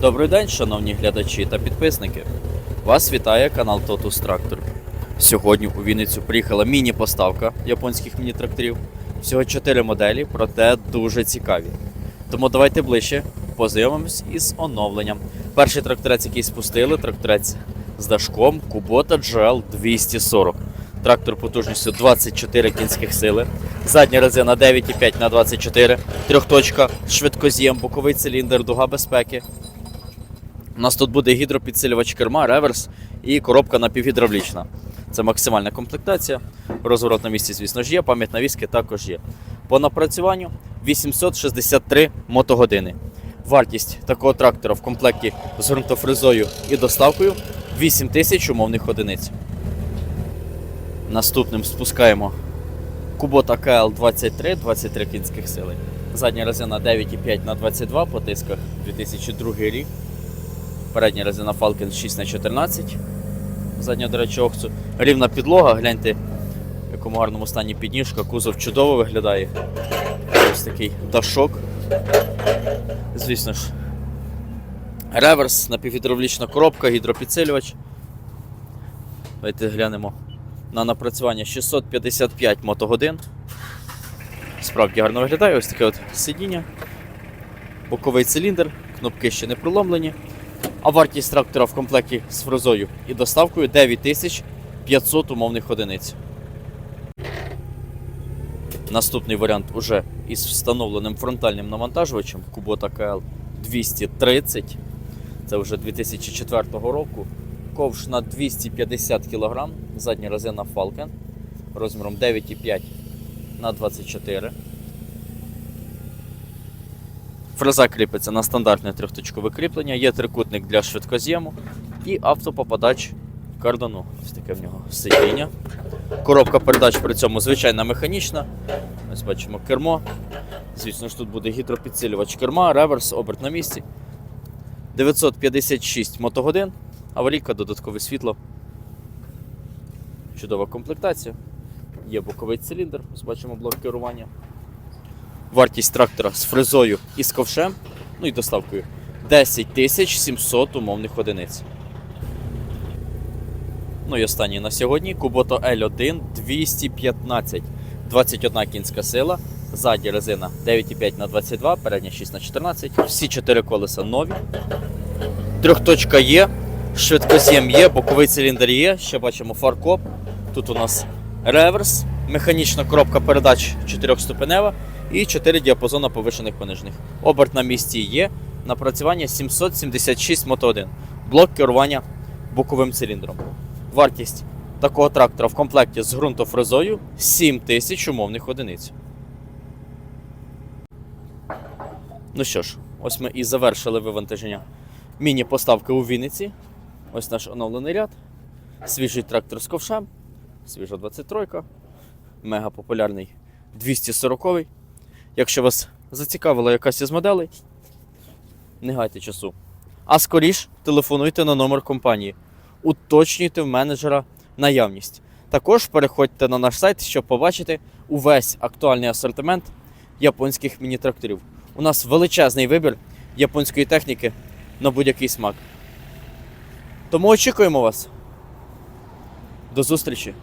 Добрий день, шановні глядачі та підписники. Вас вітає канал Totus Tractor. Сьогодні у Вінницю приїхала міні-поставка японських міні-тракторів. Всього 4 моделі, проте дуже цікаві. Тому давайте ближче познайомимось із оновленням. Перший тракторець, який спустили, тракторець з дашком Kubota GL 240. Трактор потужністю 24 кінських сили. Задня резина 9,5 на 24, трьохточка, швидкоз'єм, боковий циліндр, дуга безпеки. У нас тут буде гідропідсилювач керма, реверс і коробка напівгідравлічна. Це максимальна комплектація. Розворот на місці, звісно ж, є, пам'ять навіски також є. По напрацюванню 863 мотогодини. Вартість такого трактора в комплекті з ґрунтофрезою і доставкою 8 тисяч умовних одиниць. Наступним спускаємо Kubota KL 23, 23 кінських сили. Задня резина 9,5 на 22 по тисках 2002 рік. Передня резина Falcon 6 на 14 Задня, до речі, охцу. Рівна підлога, гляньте, в якому гарному стані підніжка, кузов чудово виглядає. Ось такий дашок. Звісно ж. Реверс, напівгідравлічна коробка, гідропідсилювач. Давайте глянемо на напрацювання 655 мотогодин. Справді гарно виглядає, ось таке от сидіння. Боковий циліндр, кнопки ще не проломлені. А вартість трактора в комплекті з фрезою і доставкою 9500 умовних одиниць. Наступний варіант уже із встановленим фронтальним навантажувачем Kubota KL 230. Це вже 2004 року. Ковш на 250 кг, задня резина Falcon розміром 9,5 на 24 Фреза кріпиться на стандартне трьохточкове кріплення, є трикутник для швидкоз'єму і автопопадач кардану. Ось таке в нього сидіння. Коробка передач при цьому звичайна механічна. Ось бачимо кермо. Звісно ж, тут буде гідропідсилювач керма, реверс, оберт на місці. 956 мотогодин, аварійка, додаткове світло. Чудова комплектація. Є боковий циліндр, ось бачимо блок керування. Вартість трактора з фрезою і з ковшем, ну і доставкою 10 тисяч 700 умовних одиниць. Ну і останній на сьогодні. Kubota L1 215, 21 кінська сила, ззаді резина 9,5 на 22, передня 6 на 14, всі 4 колеса нові. Трьохточка є, швидкоз'єм є, боковий циліндр є, ще бачимо фаркоп. Тут у нас реверс, механічна коробка передач 4-ступенева і 4 діапазона повишених понижених. Оберт на місці є, напрацювання 776 мотогодин, блок керування боковим циліндром. Вартість такого трактора в комплекті з ґрунтофрезою 7 тисяч умовних одиниць. Ну що ж, ось ми і завершили вивантаження міні-поставки у Вінниці. Ось наш оновлений ряд. Свіжий трактор з ковшем, свіжа 23, мега популярний 240. Якщо вас зацікавила якась із моделей, не гайте часу. А скоріш телефонуйте на номер компанії. Уточнюйте в менеджера наявність. Також переходьте на наш сайт, щоб побачити увесь актуальний асортимент японських міні-тракторів. У нас величезний вибір японської техніки на будь-який смак. Тому очікуємо вас. До зустрічі!